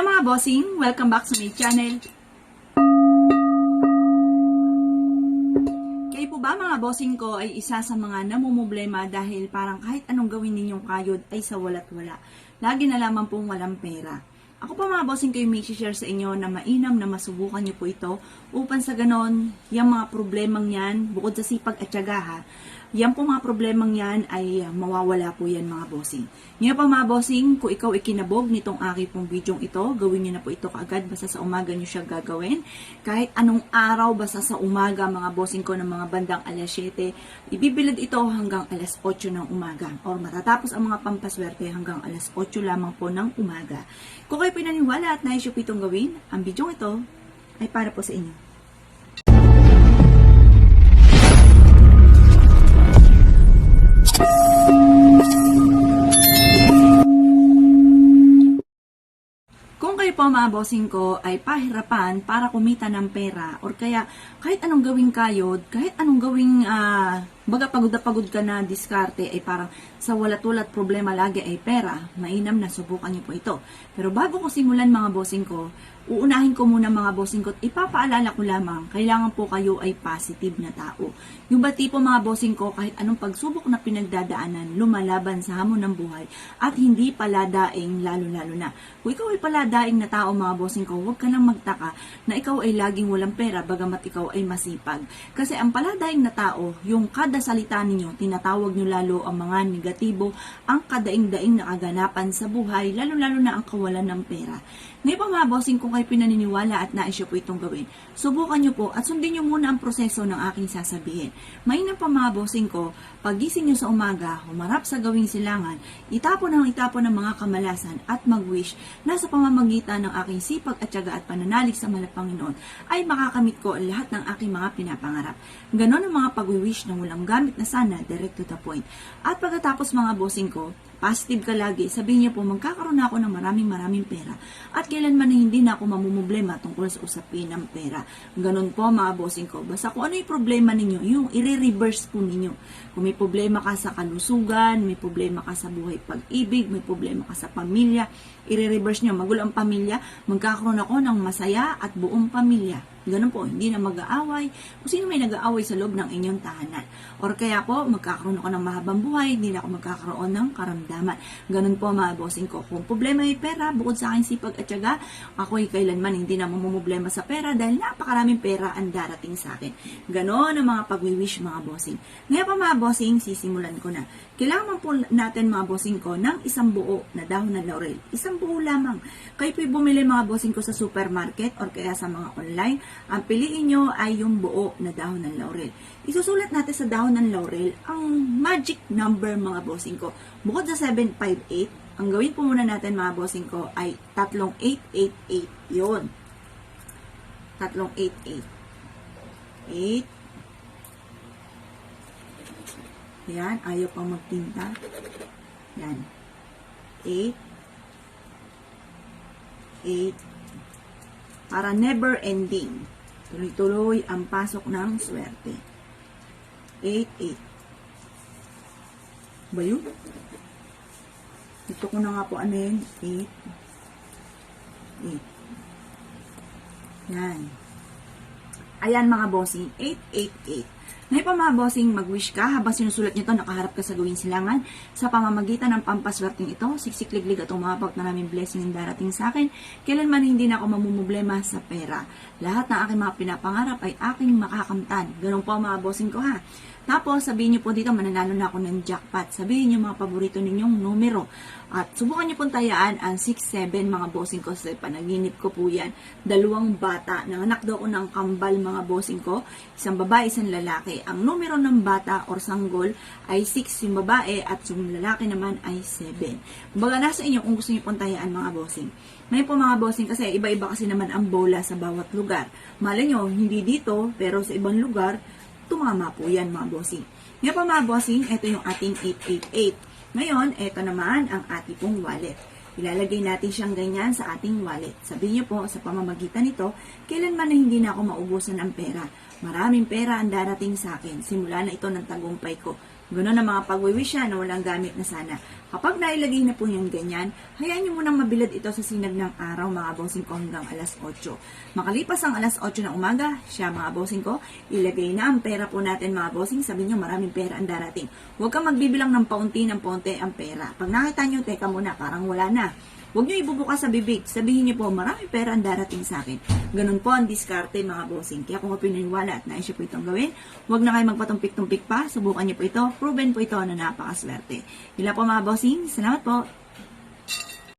Hello mga bossing! Welcome back sa my channel. Kayo po ba mga bossing ko ay isa sa mga namumblema dahil parang kahit anong gawin ninyong kayod ay sa walat wala. Lagi na lamang pong walang pera. Ako pa mga bossing ko yung may share sa inyo na mainam na masubukan niyo po ito upang sa ganon, yung mga problemang yan, bukod sa sipag at tiyaga ha, yan po mga problemang yan ay uh, mawawala po yan mga bossing. Ngayon pa mga bossing, kung ikaw ikinabog nitong aking pong bidyong ito, gawin nyo na po ito kaagad, basta sa umaga nyo siya gagawin. Kahit anong araw, basta sa umaga mga bossing ko ng mga bandang alas 7, ibibilad ito hanggang alas 8 ng umaga. Or matatapos ang mga pampaswerte hanggang alas 8 lamang po ng umaga. Kung kayo pinaniwala at naisyo po itong gawin, ang bidyong ito ay para po sa inyo. Mga bossing ko ay pahirapan para kumita ng pera or kaya kahit anong gawing kayod, kahit anong gawing ah, baga pagod na pagod ka na diskarte ay parang sa walat-walat problema lagi ay pera, mainam na subukan niyo po ito. Pero bago ko simulan mga bossing ko, uunahin ko muna mga bossing ko at ipapaalala ko lamang, kailangan po kayo ay positive na tao. Yung ba tipo mga bossing ko, kahit anong pagsubok na pinagdadaanan, lumalaban sa hamon ng buhay at hindi paladaing lalo-lalo na. Kung ikaw ay paladaing na tao mga bossing ko, huwag ka nang magtaka na ikaw ay laging walang pera bagamat ikaw ay masipag. Kasi ang paladaing na tao, yung kada salita ninyo, tinatawag nyo lalo ang mga negatibo, ang kadaing-daing na kaganapan sa buhay, lalo-lalo na ang kawalan ng pera. Ngayon pa mga bossing, kung kayo pinaniniwala at naisyo po itong gawin, subukan nyo po at sundin nyo muna ang proseso ng aking sasabihin. Mainam pa mga bossing ko, pagising nyo sa umaga, humarap sa gawing silangan, itapon ang itapon ng mga kamalasan at mag-wish na sa pamamagitan ng aking sipag at tiyaga at pananalig sa malap Panginoon ay makakamit ko ang lahat ng aking mga pinapangarap. Ganon ang mga pag-wish na walang gamit na sana, direct to the point. At pagkatapos mga bossing ko, positive ka lagi, sabihin niyo po, magkakaroon na ako ng maraming maraming pera. At kailanman na hindi na ako mamumblema tungkol sa usapin ng pera. Ganon po mga bossing ko. Basta kung ano yung problema ninyo, yung i-reverse po ninyo. Kung may problema ka sa kalusugan, may problema ka sa buhay pag-ibig, may problema ka sa pamilya, i-reverse nyo. Magulo ang pamilya, magkakaroon ako ng masaya at buong pamilya. Ganun po, hindi na mag-aaway. Kung sino may nag-aaway sa loob ng inyong tahanan. Or kaya po, magkakaroon ako ng mahabang buhay, hindi na ako magkakaroon ng karamdaman. Ganun po mga bossing ko. Kung problema ay pera, bukod sa aking sipag at tiyaga, ako ay kailanman hindi na mamumblema sa pera dahil napakaraming pera ang darating sa akin. Ganon ang mga pag-wish mga bossing. Ngayon pa mga bossing, sisimulan ko na. Kailangan po natin mga bossing ko ng isang buo na dahon ng laurel. Isang buo lamang. Kayo po'y bumili mga bossing ko sa supermarket or kaya sa mga online. Ang piliin nyo ay yung buo na dahon ng laurel. Isusulat natin sa dahon ng laurel ang magic number mga bossing ko. Bukod sa 758, ang gawin po muna natin mga bossing ko ay tatlong 888 yon. Tatlong 88. 8 Yan, ayaw pang magtinta. Yan. 8 8 para never ending. Tuloy-tuloy ang pasok ng swerte. 8 8 Ba yun? Ito ko na nga po ano yun. 8 8 Yan. Ayan mga bossing, 888. Ngayon pa mga bossing, mag-wish ka habang sinusulat nito, nakaharap ka sa gawing silangan. Sa pamamagitan ng pampaswerteng ito, siksikliglig at umabot na namin blessing yung darating sa akin. Kailanman hindi na ako mamumblema sa pera. Lahat ng aking mga pinapangarap ay aking makakamtan. Ganun po mga bossing ko ha. Tapos, sabihin niyo po dito, mananalo na ako ng jackpot. Sabihin niyo mga paborito ninyong numero. At subukan niyo pong tayaan ang 6-7 mga bossing ko sa panaginip ko po yan. Dalawang bata. Nanganak daw ako ng kambal mga bossing ko. Isang babae, isang lalaki. Ang numero ng bata or sanggol ay 6 yung babae at yung lalaki naman ay 7. Kumbaga nasa inyo kung gusto niyo pong tayaan mga bossing. Ngayon po mga bossing kasi iba-iba kasi naman ang bola sa bawat lugar. Malay nyo, hindi dito pero sa ibang lugar, tumama po yan mga bossing. Ngayon pa mga bossing, ito yung ating 888. Ngayon, ito naman ang ating pong wallet. Ilalagay natin siyang ganyan sa ating wallet. Sabihin niyo po, sa pamamagitan nito, kailanman na hindi na ako maubusan ng pera. Maraming pera ang darating sa akin. Simula na ito ng tagumpay ko. Ganun ang mga pagwiwish na walang gamit na sana. Kapag nailagay na po yan ganyan, hayaan nyo munang mabilad ito sa sinag ng araw mga bossing ko hanggang alas 8. Makalipas ang alas 8 ng umaga, siya mga bossing ko, ilagay na ang pera po natin mga bossing. Sabi nyo maraming pera ang darating. Huwag kang magbibilang ng paunti ng paunti ang pera. Pag nakita nyo, teka muna, parang wala na. Huwag nyo ibubukas sa bibig. Sabihin nyo po, marami pera ang darating sa akin. Ganun po ang diskarte mga bossing. Kaya kung pinaniwala at nais po itong gawin, huwag na kayo magpatumpik-tumpik pa. Subukan nyo po ito. Proven po ito na napakaswerte. Hila po mga bossing. Salamat po.